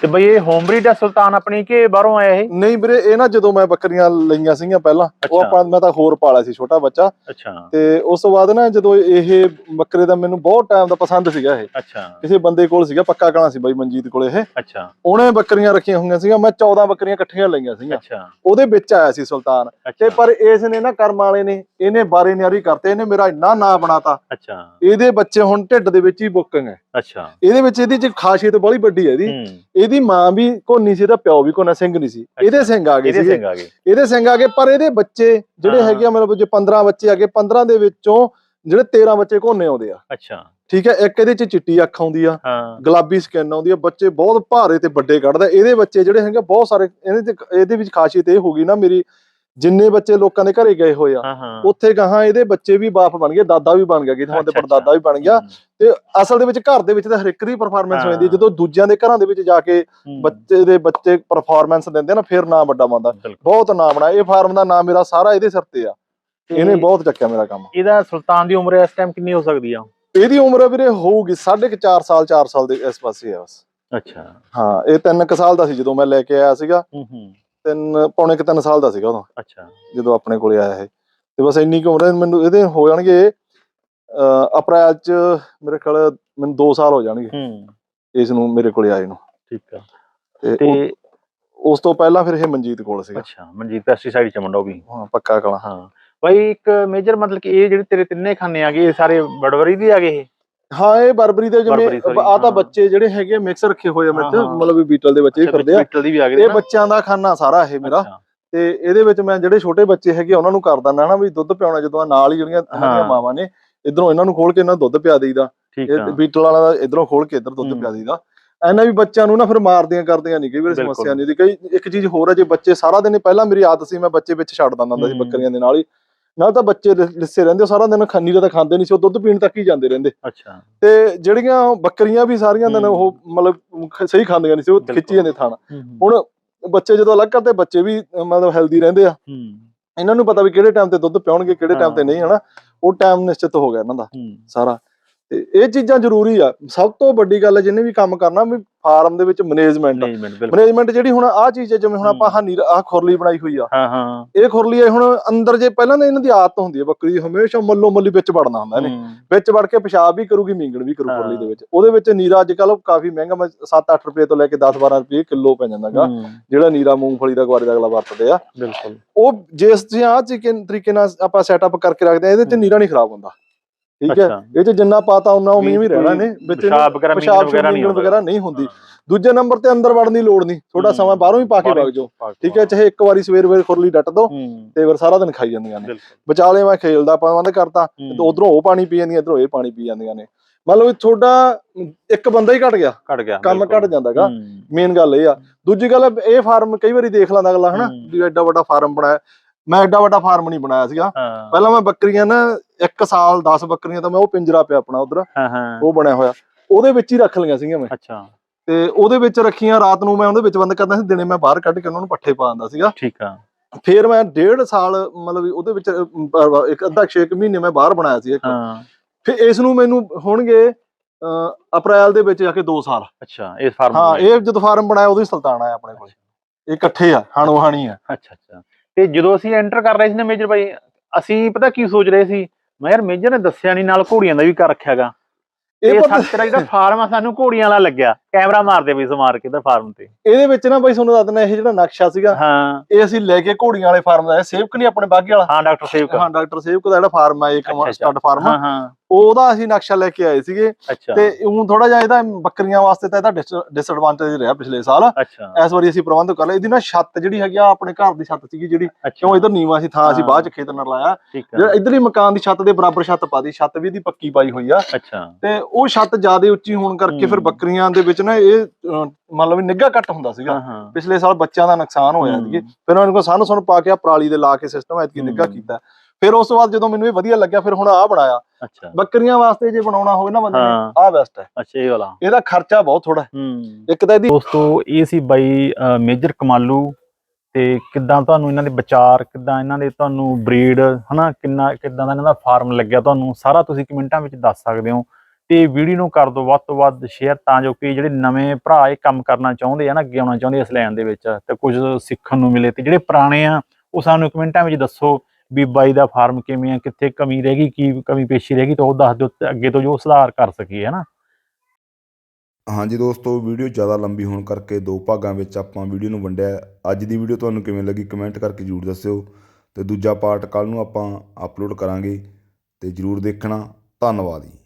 ਤੇ ਬਈ ਇਹ ਹੋਮ ਬਰੀਡ ਸੁਲਤਾਨ ਆਪਣੀ ਕਿ ਬਾਹਰੋਂ ਆਇਆ ਇਹ? ਨਹੀਂ ਵੀਰੇ ਇਹ ਨਾ ਜਦੋਂ ਮੈਂ ਬੱਕਰੀਆਂ ਲਈਆਂ ਸੀਗੀਆਂ ਪਹਿਲਾਂ ਉਹ। ਆਪਾਂ ਮੈਂ ਤਾਂ ਹੋਰ ਪਾਲਿਆ ਸੀ ਛੋਟਾ ਬੱਚਾ। ਅੱਛਾ। ਤੇ ਉਸ ਤੋਂ ਬਾਅਦ ਨਾ ਜਦੋਂ ਇਹ ਬੱਕਰੇ ਦਾ ਮੈਨੂੰ ਬਹੁਤ ਟਾਈਮ ਦਾ ਪਸੰਦ ਸੀਗਾ ਇਹ। ਅੱਛਾ। ਕਿਸੇ ਬੰਦੇ ਕੋਲ ਸੀਗਾ ਪੱਕਾ ਕਣਾ ਸੀ ਬਾਈ ਮਨਜੀਤ ਕੋਲ ਇਹ। ਅੱਛਾ। ਉਹਨੇ ਬੱਕਰੀਆਂ ਰੱਖੀਆਂ ਹੋਈਆਂ ਸੀਗੀਆਂ ਮੈਂ 14 ਬੱਕਰੀਆਂ ਇਕੱਠੀਆਂ ਲਈਆਂ ਸੀਗੀਆਂ। ਅੱਛਾ। ਉਹਦੇ ਵਿੱਚ ਆਇਆ ਸੀ ਸੁਲਤਾਨ। ਤੇ ਪਰ ਇਸ ਨੇ ਨਾ ਕਰਮ ਵਾਲੇ ਨੇ ਇਹਨੇ ਬਾਰੇ ਨਿਆਰੀ ਕਰਤੇ ਇਹਨੇ ਮੇਰਾ ਇੰਨਾ ਨਾਂ ਬਣਾਤਾ। ਅੱਛਾ। ਇਹਦੇ ਬੱਚੇ ਹੁਣ ਢਿੱਡ ਦੇ ਵਿੱਚ ਹੀ ਬੁੱਕਿੰਗ ਹੈ ਅੱਛਾ। ਇਹਦੇ ਵਿੱਚ ਇਹਦੀ ਚ ਖਾਸੀਅਤ ਬੜੀ ਵੱਡੀ ਹੈ ਇਹਦੀ। ਇਹਦੀ ਮਾਂ ਵੀ ਕੋਨੀ ਸੀ ਇਹਦਾ ਪਿਓ ਵੀ ਕੋਨਾ ਸਿੰਘ ਨਹੀਂ ਸੀ। ਇਹਦੇ ਸਿੰਘ ਆ ਗਏ ਇਹਦੇ ਸਿੰਘ ਆ ਗਏ। ਇਹਦੇ ਸਿੰਘ ਆ ਗਏ ਪਰ ਇਹਦੇ ਬੱਚੇ ਜਿਹੜੇ। ਹੈਗੇ ਆ ਮਤਲਬ ਜੇ 15 ਬੱਚੇ ਆ ਗਏ 15 ਦੇ ਵਿੱਚੋਂ ਜਿਹੜੇ 13 ਬੱਚੇ ਕੋਨੇ ਆਉਂਦੇ ਆ। ਅੱਛਾ। ਠੀਕ ਹੈ ਇੱਕ ਇਹਦੇ ਚ ਚਿੱਟੀ ਅੱਖ ਆਉਂਦੀ ਆ ਗੁਲਾਬੀ ਸਕਿਨ ਆਉਂਦੀ ਆ ਬੱਚੇ ਬਹੁਤ ਭਾਰੇ ਤੇ ਵੱਡੇ ਕੱਢਦਾ। ਇਹਦੇ ਬੱਚੇ ਜਿਹੜੇ ਹੈਗੇ ਬਹੁਤ ਸਾਰੇ ਇਹਦੇ ਇਹਦੇ ਵਿੱਚ ਖਾਸੀਅਤ ਇਹ ਹੋ ਗਈ ਨਾ ਮੇਰੀ ਜਿੰਨੇ ਬੱਚੇ ਲੋਕਾਂ ਦੇ ਘਰੇ ਗਏ ਹੋਏ ਆ ਉੱਥੇ ਗਾਹਾਂ ਇਹਦੇ ਬੱਚੇ ਵੀ ਬਾਪ ਬਣ ਗਏ ਦਾਦਾ ਵੀ ਬਣ ਗਿਆ ਕਿਥੋਂ ਤੇ ਅੱਛਾ, ਪੜਦਾਦਾ ਵੀ ਬਣ ਗਿਆ। ਤੇ ਅਸਲ ਦੇ ਵਿੱਚ ਘਰ ਦੇ ਵਿੱਚ ਤਾਂ ਹਰ ਇੱਕ ਦੀ ਪਰਫਾਰਮੈਂਸ ਹੋ। ਜਾਂਦੀ ਦੂਜਿਆਂ ਦੇ ਘਰਾਂ ਦੇ ਵਿੱਚ ਜਾ ਕੇ ਬੱਚੇ ਦੇ ਬੱਚੇ ਪਰਫਾਰਮੈਂਸ ਦਿੰਦੇ ਆ ਨਾ ਫਿਰ ਨਾਂ ਵੱਡਾ ਬਣਦਾ। ਬਹੁਤ ਨਾਂ ਬਣਾ ਇਹ ਫਾਰਮ ਦਾ ਨਾਮ ਮੇਰਾ ਸਾਰਾ ਇਹਦੇ ਸਿਰ ਤੇ ਆ। ਇਹਨੇ ਬਹੁਤ ਚੱਕਿਆ ਮੇਰਾ ਕੰਮ। ਇਹਦਾ ਸੁਲਤਾਨ ਦੀ ਉਮਰ ਇਸ ਟਾਈਮ ਕਿੰਨੀ ਹੋ ਸਕਦੀ ਆ? ਇਹਦੀ ਉਮਰ ਵੀਰੇ ਹੋਊਗੀ 4.5 ਸਾਲ 4 ਸਾਲ ਦੇ ਇਸ ਪਾਸੇ ਆ ਬਸ। ਅੱਛਾ। ਹਾਂ ਇਹ 3 ਸਾਲ ਦਾ ਸੀ ਜਦੋਂ ਮੈਂ ਲੈ ਕੇ ਆਇਆ ਸੀਗਾ। ਹੂੰ ਹੂੰ। ਤਿੰਨ ਪੌਣੇ ਕੁ ਤਿੰਨ ਸਾਲ ਦਾ ਸੀਗਾ ਉਦੋਂ ਅੱਛਾ। ਜਦੋਂ ਆਪਣੇ ਕੋਲੇ ਆਇਆ ਇਹ। ਤੇ ਬਸ ਇੰਨੀ ਕੁ ਉਮਰ ਹੈ ਮੈਨੂੰ ਇਹਦੇ ਹੋ ਜਾਣਗੇ ਅ ਅਪ੍ਰੈਲ ਚ ਮੇਰੇ ਖਿਆਲ ਮੈਨੂੰ 2 ਸਾਲ ਹੋ ਜਾਣਗੇ ਹੂੰ। ਇਸ ਨੂੰ ਮੇਰੇ ਕੋਲੇ ਆਏ ਨੂੰ। ਠੀਕ ਆ। ਤੇ ਉਹ- ਉਸ ਤੋਂ ਪਹਿਲਾਂ ਫਿਰ ਇਹ ਮਨਜੀਤ ਕੋਲ ਸੀਗਾ। ਅੱਛਾ ਮਨਜੀਤ ਪੈਸਟੀਸਾਈਡ ਚ ਮੁੰਡਾ ਉਹ ਵੀ। ਹਾਂ ਪੱਕਾ ਕਲਾ। ਹਾਂ। ਬਾਈ ਇੱਕ ਮੇਜਰ ਮਤਲਬ ਕਿ ਇਹ ਜਿਹੜੇ ਤੇਰੇ ਤਿੰਨੇ ਖਾਨੇ ਆ ਗਏ ਇਹ ਸਾਰੇ ਬੜਵਰੀ ਦੇ ਆ ਗਏ ਇਹ? ਹਾਂ ਇਹ ਬਰਬਰੀ ਦੇ ਜਿਵੇਂ ਬਰਬਰੀ, sorry, ਆ ਤਾਂ ਹਾਂ। ਬੱਚੇ ਜਿਹੜੇ ਹੈਗੇ ਮਿਕਸ ਰੱਖੇ ਹੋਏ ਆ ਮੇਰੇ ਤੇ ਹਾਂ, ਹਾਂ। ਮਤਲਬ ਵੀ ਬੀਟਲ ਦੇ ਬੱਚੇ ਅੱਛਾ, ਫਿਰਦੇ ਆ ਬਿੱਟਲ ਦੀ ਵੀ ਆ ਗਏ ਇਹ? ਬੱਚਿਆਂ ਦਾ ਖਾਨਾ ਸਾਰਾ ਇਹ ਮੇਰਾ ਤੇ ਇਹਦੇ ਵਿੱਚ ਮੈਂ ਜਿਹੜੇ ਛੋਟੇ ਬੱਚੇ ਹੈਗੇ ਆ, ਉਹਨਾਂ ਨੂੰ ਕਰ ਦਿੰਦਾ ਨਾ ਵੀ ਦੁੱਧ ਪਿਆਉਣਾ ਜਦੋਂ ਆਹ ਨਾਲ ਹੀ ਜਿਹੜੀਆਂ ਇਹਨਾਂ ਦੀਆਂ ਹਾਂ। ਮਾਵਾਂ ਨੇ ਇਧਰੋਂ ਇਹਨਾਂ ਨੂੰ ਖੋਲ ਕੇ ਇਹਨਾਂ ਨੂੰ ਦੁੱਧ ਪਿਆ ਦੇਈਦਾ ਠੀਕ ਇਹ ਆ ਬੀਟਲ ਵਾਲਾ ਦਾ ਇਧਰੋਂ ਖੋਲ ਕੇ ਇਧਰ ਦੁੱਧ ਹੂੰ। ਪਿਆ ਦੇਈਦਾ ਇਹਨਾਂ ਵੀ ਬੱਚਿਆਂ ਨੂੰ ਨਾ ਫਿਰ ਮਾਰਦੀਆਂ ਕਰਦੀਆਂ ਨਹੀਂ ਕਈ ਵਾਰ ਬਿਲਕੁਲ। ਸਮੱਸਿਆ ਨਹੀਂ ਦੀ ਕਈ ਇੱਕ ਚੀਜ਼ ਹੋਰ ਹੈ ਜੇ ਬੱਚੇ ਸਾਰਾ ਦਿਨ ਪਹਿਲਾਂ ਮੇਰੀ ਆਦਤ ਸੀ ਮੈਂ ਬੱਚੇ ਵਿੱਚ ਛੱਡ ਦਿੰਦਾ ਹੁੰਦਾ ਸੀ ਹੂੰ। ਬੱਕਰੀਆਂ ਦੇ ਨਾਲ ਹੀ ਨਾਲ ਤਾਂ ਬੱਚੇ ਲਿੱਸੇ ਰਹਿੰਦੇ ਸਾਰਾ ਦਿਨ ਖੰਨੀ ਦਾ ਤਾਂ ਖਾਂਦੇ ਨਹੀਂ ਸੀ ਉਹ ਦੁੱਧ ਪੀਣ ਤੱਕ ਹੀ ਜਾਂਦੇ ਰਹਿੰਦੇ। ਅੱਛਾ। ਤੇ ਜਿਹੜੀਆਂ ਬੱਕਰੀਆਂ ਵੀ ਸਾਰੀਆਂ ਦਿਨ। ਉਹ ਮਤਲਬ ਸਹੀ ਖਾਂਦੀਆਂ ਨਹੀਂ ਸੀ ਉਹ। ਖਿੱਚੀ ਜਾਂਦੇ ਥਾਣ। ਹੁਣ ਬੱਚੇ ਜਦੋਂ ਅਲੱਗ ਕਰਦੇ ਬੱਚੇ ਵੀ ਮਤਲਬ ਹੈਲਦੀ ਰਹਿੰਦੇ ਆ। ਇਹਨਾਂ ਨੂੰ ਪਤਾ ਵੀ ਕਿਹੜੇ ਟਾਈਮ ਤੇ ਦੁੱਧ ਪਿਉਣਗੇ ਕਿਹੜੇ ਟਾਈਮ ਤੇ। ਨਹੀਂ ਹਨਾ? ਉਹ ਟਾਈਮ ਨਿਸ਼ਚਿਤ ਹੋ ਗਿਆ ਇਹਨਾਂ ਦਾ ਸਾਰਾ। ਤੇ ਇਹ ਚੀਜ਼ਾਂ ਜ਼ਰੂਰੀ ਆ। ਸਭ ਤੋਂ ਵੱਡੀ ਗੱਲ ਜਿਹਨੇ ਵੀ ਕੰਮ ਕਰਨਾ ਵੀ ਫਾਰਮ ਦੇ ਵਿੱਚ ਮੈਨੇਜਮੈਂਟ ਮੈਨੇਜਮੈਂਟ ਜਿਹੜੀ ਹੁਣ ਆਹ ਚੀਜ਼ ਹੈ ਜਿਵੇਂ ਹੁਣ ਆਪਾਂ। ਆਹ ਨੀਰ ਆਹ ਖੁਰਲੀ ਬਣਾਈ ਹੋਈ ਆ। ਹਾਂ ਹਾਂ। ਇਹ ਖੁਰਲੀ ਹੈ ਹੁਣ ਅੰਦਰ ਜੇ ਪਹਿਲਾਂ ਤਾਂ ਇਹਨਾਂ ਦੀ ਆਦਤ ਹੁੰਦੀ ਹੈ ਬੱਕਰੀ ਦੀ ਹਮੇਸ਼ਾ ਮੱਲੋ ਮੱਲੀ ਵਿੱਚ ਵੜਨਾ ਹੁੰਦਾ ਇਹਨੇ। ਵਿੱਚ ਵੜ ਕੇ ਪਿਸ਼ਾਬ ਵੀ ਕਰੂਗੀ ਮੀਂਗਣ ਵੀ ਕਰੂ। ਖੁਰਲੀ ਦੇ ਵਿੱਚ। ਉਹਦੇ ਵਿੱਚ ਨੀਰਾ ਅੱਜ ਕੱਲ ਕਾਫੀ ਮਹਿੰਗਾ 7-8 ਰੁਪਏ ਤੋਂ ਲੈ ਕੇ 10-12 ਰੁਪਏ ਕਿਲੋ ਪੈ ਜਾਂਦਾਗਾ। ਹੂੰ, ਜਿਹੜਾ ਨੀਰਾ ਮੂੰਗਫਲੀ ਦਾ ਗਵਾਰੇ ਦਾ ਅਗਲਾ ਵਰਤਦੇ ਆ। ਬਿਲਕੁਲ। ਉਹ ਜਿਸ ਤੁਸੀਂ ਆਹ ਤਰੀਕੇ ਤਰੀਕੇ ਨਾਲ ਆਪਾਂ ਸੈਟਅਪ ਕਰਕੇ ਰੱਖਦੇ ਆ ਇਹਦੇ ਚ। ਨੀਰਾ ਨਹੀਂ ਖਰਾਬ ਹੁੰਦਾ। ਠੀਕ ਹੈ? ਇਹ ਚ ਜਿੰਨਾ ਪਾਤਾ ਉਹਨਾਂ ਉਵੇਂ ਹੀ ਵੀ ਰਹਿਣਾ ਨੇ ਵਿੱਚ ਪਿਸ਼ਾਬ ਵਗੈਰਾ ਨਹੀਂ ਹੁੰਦਾ। ਦੂਜੇ ਨੰਬਰ ਤੇ ਅੰਦਰ ਵੜਨ ਦੀ ਲੋੜ ਨਹੀਂ। ਥੋੜਾ। ਸਮਾਂ ਬਾਹਰੋਂ ਹੀ ਪਾ ਕੇ ਵਗ ਜਾਓ। ਠੀਕ ਹੈ? ਚਾਹੇ ਇੱਕ ਵਾਰੀ ਸਵੇਰ ਵੇਰ ਖੁਰਲੀ ਡੱਟ ਦੋ ਤੇ ਫਿਰ ਸਾਰਾ ਦਿਨ ਖਾਈ ਜਾਂਦੀਆਂ ਨੇ। ਵਿਚਾਲੇ ਮੈਂ ਖੇਲਦਾ ਬੰਦ ਕਰਤਾ। ਤੇ ਉਧਰੋਂ ਉਹ ਪਾਣੀ ਪੀ ਜਾਂਦੀਆਂ ਇਧਰੋਂ ਇਹ ਪਾਣੀ ਪੀ ਜਾਂਦੀਆਂ ਨੇ। ਮੰਨ ਲਓ ਤੁਹਾਡਾ ਇੱਕ ਬੰਦਾ ਹੀ ਘਟ ਗਿਆ। ਘਟ ਗਿਆ ਕੰਮ। ਘਟ ਜਾਂਦਾਗਾ। ਮੇਨ ਗੱਲ ਇਹ ਆ। ਦੂਜੀ ਗੱਲ ਇਹ ਫਾਰਮ ਕਈ ਵਾਰੀ ਦੇਖ ਲੈਂਦਾ ਅਗਲਾ ਹਨਾ। ਵੀ ਐਡਾ ਵੱਡਾ ਫਾਰਮ ਬਣਾਇਆ। ਮੈਂ ਐਡਾ ਵੱਡਾ ਫਾਰਮ ਨਹੀਂ ਬਣਾਇਆ ਸੀਗਾ। ਹਾਂ। ਪਹਿਲਾਂ ਮੈਂ ਬੱਕਰੀਆਂ ਨਾ ਇੱਕ ਸਾਲ 10 ਬੱਕਰੀਆਂ ਤਾਂ ਮੈਂ ਉਹ ਪਿੰਜਰਾ ਪਿਆ ਆਪਣਾ ਉਧਰ। ਹਾਂ ਹਾਂ। ਉਹ ਬਣਿਆ ਹੋਇਆ। ਉਹਦੇ ਵਿੱਚ ਹੀ ਰੱਖ ਲਈਆਂ ਸੀਗੀਆਂ ਮੈਂ। ਅੱਛਾ। ਤੇ ਉਹਦੇ ਵਿੱਚ ਰੱਖੀਆਂ ਰਾਤ ਨੂੰ ਮੈਂ ਉਹਦੇ ਵਿੱਚ ਬੰਦ ਕਰਦਾ ਸੀ ਦਿਨੇ ਮੈਂ ਬਾਹਰ ਕੱਢ ਕੇ ਉਹਨਾਂ ਨੂੰ ਪੱਠੇ ਪਾ ਦਿੰਦਾ ਸੀਗਾ। ਠੀਕ ਆ। ਫਿਰ ਮੈਂ ਡੇਢ ਸਾਲ ਮਤਲਬ ਉਹਦੇ ਵਿੱਚ ਇੱਕ ਅੱਧਾ 6 ਮਹੀਨੇ ਮੈਂ ਬਾਹਰ ਬਣਾਇਆ ਸੀ ਇੱਕ। ਹਾਂ। ਫਿਰ ਇਸ ਨੂੰ ਮੈਨੂੰ ਹੋਣਗੇ ਅਪ੍ਰੈਲ ਦੇ ਵਿੱਚ ਜਾ ਕੇ 2 ਸਾਲ। ਅੱਛਾ ਇਸ ਫਾਰਮ ਹਾਂ ਇਹ ਜਦੋਂ ਫਾਰਮ ਬਣਾਇਆ ਉਦੋਂ ਹੀ ਸੁਲਤਾਨ ਆਇਆ ਆਪਣੇ ਕੋਲ। ਇਹ ਇਕੱਠੇ ਆ ਹਾਣੋ ਹਾਣੀ ਆ। ਅੱਛਾ ਅੱਛਾ। ਤੇ ਜਦੋਂ ਅਸੀਂ ਐਂਟਰ ਕਰ ਰਹੇ ਸੀ ਨਾ ਮੇਜਰ ਭਾਈ ਅਸੀਂ ਪਤਾ ਕੀ ਸੋਚ ਰਹੇ ਸੀ? ਮੈਂ ਯਾਰ ਮੇਜਰ ਨੇ ਦੱਸਿਆ ਨਹੀਂ ਨਾਲ ਘੋੜੀਆਂ ਦਾ ਵੀ ਕਰ ਰੱਖਿਆਗਾ ਇਹ ਇਹ ਪਤਾ ਸਾ- ਤੇਰਾ ਜਿਹੜਾ ਫਾਰਮ ਆ ਸਾਨੂੰ ਘੋੜੀਆਂ ਵਾਲਾ ਲੱਗਿਆ। ਕੈਮਰਾ ਮਾਰਦੇ ਵੀ ਸਮਾਰ ਕੇ ਤਾਂ ਫਾਰਮ ਤੇ। ਇਹਦੇ ਵਿੱਚ ਨਾ ਬਾਈ ਤੁਹਾਨੂੰ ਦੱਸ ਦਿੰਦਾ ਇਹ ਜਿਹੜਾ ਨਕਸ਼ਾ ਸੀਗਾ ਹਾਂ। ਇਹ ਅਸੀਂ ਲੈ ਕੇ ਘੋੜੀਆਂ ਵਾਲੇ ਫਾਰਮ ਦਾ ਸੇਵਕ ਨਹੀਂ ਆਪਣੇ ਬਾਗੇ ਵਾਲਾ? ਹਾਂ ਡਾਕਟਰ ਸੇਵਕ। ਹਾਂ ਡਾਕਟਰ ਸੇਵਕ ਦਾ ਜਿਹੜਾ ਫਾਰਮ ਹੈ ਇੱਕ। ਸਟੱਡ ਫਾਰਮ ਹਾਂ ਹਾਂ। ਉਹਦਾ ਅਸੀਂ ਨਕਸ਼ਾ ਲੈ ਕੇ ਆਏ ਸੀਗੇ। ਤੇ ਉਹ ਥੋੜਾ ਜਿਹਾ ਇਹਦਾ ਬੱਕਰੀਆਂ ਵਾਸਤੇ ਤਾਂ ਇਹਦਾ ਡਿਸਐਡਵਾਂਟੇਜ ਰਿਹਾ ਪਿਛਲੇ ਸਾਲ। ਇਸ ਵਾਰੀ ਅਸੀਂ ਪ੍ਰਬੰਧ ਕਰ ਲਿਆ ਇਹਦੀ ਨਾ ਛੱਤ ਜਿਹੜੀ ਹੈਗੀ ਆ ਆਪਣੇ ਘਰ ਦੀ ਛੱਤ ਸੀਗੀ ਜਿਹੜੀ। ਕਿਉਂ ਇਧਰ ਨੀਵਾ ਸੀ ਥਾਂ ਅਸੀਂ। ਬਾਅਦ ਚ ਖੇਤ ਨਾਲ ਲਾਇਆ। ਜਿਹੜਾ ਹੈ ਇਧਰਲੀ ਮਕਾਨ ਦੀ ਛੱਤ ਦੇ ਬਰਾਬਰ ਛੱਤ ਪਾਦੀ ਛੱਤ ਵੀ ਇਹਦੀ ਪੱਕੀ ਪਾਈ ਹੋਈ ਆ। ਤੇ ਉਹ ਛੱਤ ਜ਼ਿਆਦਾ ਉੱਚੀ ਹੋਣ ਕਰਕੇ ਫਿਰ। ਬੱਕਰੀਆਂ ਦੇ ਵਿੱਚ ਨਾ ਇਹ ਮੰਨ ਲਓ ਵੀ ਨਿੱਘਾ ਘੱਟ ਹੁੰਦਾ ਸੀਗਾ। ਪਿਛਲੇ ਸਾਲ ਬੱਚਿਆਂ ਦਾ ਨੁਕਸਾਨ ਹੋਇਆ। ਸੀਗੇ। ਫਿਰ ਉਹਨਾਂ ਨੂੰ ਸਾਨੂੰ ਸਾਨੂੰ ਪਾ ਕੇ ਆ ਪਰਾਲੀ ਦੇ ਲਾ ਕੇ ਸਿਸਟਮ ਐਤਕੀ ਹੂੰ। ਕੀਤਾ। ਫਿਰ ਉਸ ਤੋਂ ਬਾਅਦ ਜਦੋਂ ਮੈਨੂੰ ਇਹ ਵਧੀਆ ਲੱਗਿਆ ਫਿਰ ਹੁਣ ਆਹ ਬਣਾਇਆ। ਅੱਛਾ। ਬੱਕਰੀਆਂ ਵਾਸਤੇ ਜੇ ਬਣਾਉਣਾ ਹੋਵੇ ਨਾ ਬੰਦੇ ਨੇ। ਆਹ ਬੈਸਟ ਹੈ। ਅੱਛਾ ਇਹ ਵਾਲਾ। ਇਹਦਾ ਖਰਚਾ ਬਹੁਤ ਥੋੜਾ ਇੱਕ ਤਾਂ ਇਹਦੀ ਦੋਸਤੋ ਇਹ ਸੀ ਬਾਈ ਮੇਜਰ ਕਮਾਲੂ ਤੇ ਕਿੱਦਾਂ ਤੁਹਾਨੂੰ ਇਹਨਾਂ ਦੇ ਵਿਚਾਰ ਕਿੱਦਾਂ ਇਹਨਾਂ ਦੇ ਤੁਹਾਨੂੰ ਬਰੀਡ ਹਨਾ ਕਿੰਨਾ ਕਿੱਦਾਂ ਦਾ ਇਹਨਾਂ ਦਾ ਫਾਰਮ ਲੱਗਿਆ ਤੁਹਾਨੂੰ ਸਾਰਾ ਤੁਸੀਂ ਕਮੈਂਟਾਂ ਵਿੱਚ ਦੱਸ ਸਕਦੇ ਹੋ। ਤੇ ਵੀਡੀਓ ਨੂੰ ਕਰ ਦਿਓ ਵੱਧ ਤੋਂ ਵੱਧ ਸ਼ੇਅਰ ਤਾਂ ਜੋ ਕਿ ਜਿਹੜੇ ਨਵੇਂ ਭਰਾ ਇਹ ਕੰਮ ਕਰਨਾ ਚਾਹੁੰਦੇ ਆ ਨਾ, ਅੱਗੇ ਆਉਣਾ ਚਾਹੁੰਦੇ ਇਸ ਲਾਈਨ ਦੇ ਵਿੱਚ, ਤੇ ਕੁਝ ਸਿੱਖਣ ਨੂੰ ਮਿਲੇ ਤੇ ਜਿਹੜੇ ਪੁਰਾਣੇ ਆ, ਉਹ ਸਾਨੂੰ ਕਮੈਂਟਾਂ ਵਿੱਚ ਦੱਸੋ ਵੀ ਬਾਈ ਦਾ ਫਾਰਮ ਕਿਵੇਂ ਆ, ਕਿੱਥੇ ਕਮੀ ਰਹਿ ਗਈ, ਕੀ ਕਮੀ ਪੇਸ਼ੀ ਰਹਿ ਗਈ, ਤਾਂ ਉਹ ਦੱਸ ਦਿਓ ਤੇ ਅੱਗੇ ਤੋਂ ਜੋ ਸੁਧਾਰ ਕਰ ਸਕੀਏ, ਹੈ ਨਾ? ਹਾਂਜੀ ਦੋਸਤੋ, ਵੀਡੀਓ ਜ਼ਿਆਦਾ ਲੰਬੀ ਹੋਣ ਕਰਕੇ ਦੋ ਭਾਗਾਂ ਵਿੱਚ ਆਪਾਂ ਵੀਡੀਓ ਨੂੰ ਵੰਡਿਆ। ਅੱਜ ਦੀ ਵੀਡੀਓ ਤੁਹਾਨੂੰ ਕਿਵੇਂ ਲੱਗੀ ਕਮੈਂਟ ਕਰਕੇ ਜਰੂਰ ਦੱਸਿਓ। ਤੇ ਦੂਜਾ ਪਾਰਟ ਕੱਲ ਨੂੰ ਆਪਾਂ ਅਪਲੋਡ ਕਰਾਂਗੇ, ਤੇ ਜਰੂਰ ਦੇਖਣਾ। ਧੰਨਵਾਦ ਜੀ।